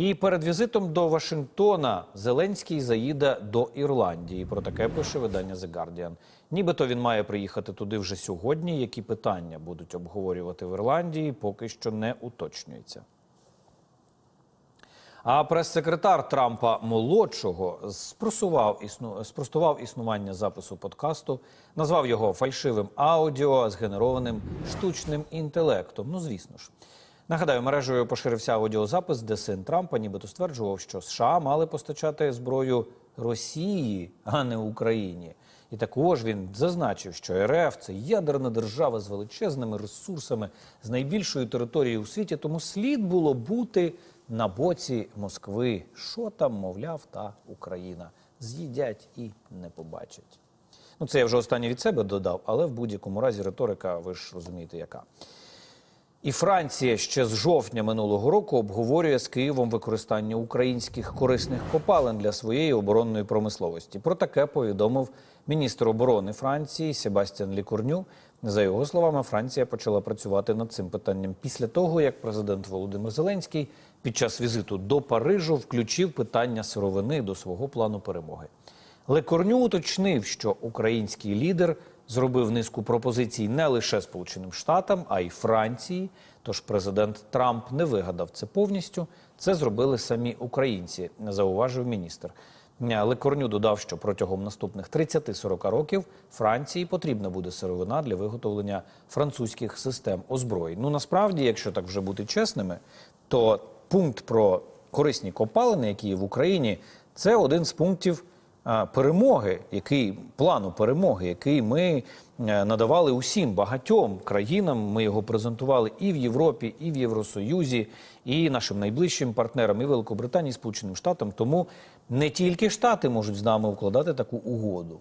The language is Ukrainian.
І перед візитом до Вашингтона Зеленський заїде до Ірландії. Про таке пише видання The Guardian. Нібито він має приїхати туди вже сьогодні. Які питання будуть обговорювати в Ірландії, поки що не уточнюється. А прес-секретар Трампа молодшого спросував існу спростував існування запису подкасту, назвав його фальшивим аудіо, згенерованим штучним інтелектом. Ну звісно ж. Нагадаю, мережею поширився аудіозапис, де син Трампа нібито стверджував, що США мали постачати зброю Росії, а не Україні. І також він зазначив, що РФ це ядерна держава з величезними ресурсами, з найбільшою територією у світі, тому слід було бути на боці Москви. Що там, мовляв, та Україна з'їдять і не побачать. Ну, це я вже останнє від себе додав, але в будь-якому разі риторика, ви ж розумієте, яка. І Франція ще з жовтня минулого року обговорює з Києвом використання українських корисних копалин для своєї оборонної промисловості. Про таке повідомив міністр оборони Франції Себастьян Лікурню. За його словами, Франція почала працювати над цим питанням після того, як президент Володимир Зеленський під час візиту до Парижу включив питання сировини до свого плану перемоги. Лекорню уточнив, що український лідер зробив низку пропозицій не лише Сполученим Штатам, а й Франції. Тож президент Трамп не вигадав це повністю. Це зробили самі українці, зауважив міністр. Лекорню додав, що протягом наступних 30-40 років Франції потрібна буде сировина для виготовлення французьких систем озброєнь. Ну насправді, якщо так вже бути чесними, то пункт про корисні копалини, які є в Україні, це один з пунктів перемоги, який плану перемоги, який ми е, надавали усім багатьом країнам. Ми його презентували і в Європі, і в Євросоюзі, і нашим найближчим партнерам, і Великобританії, і Сполученим Штатам. Тому не тільки Штати можуть з нами укладати таку угоду.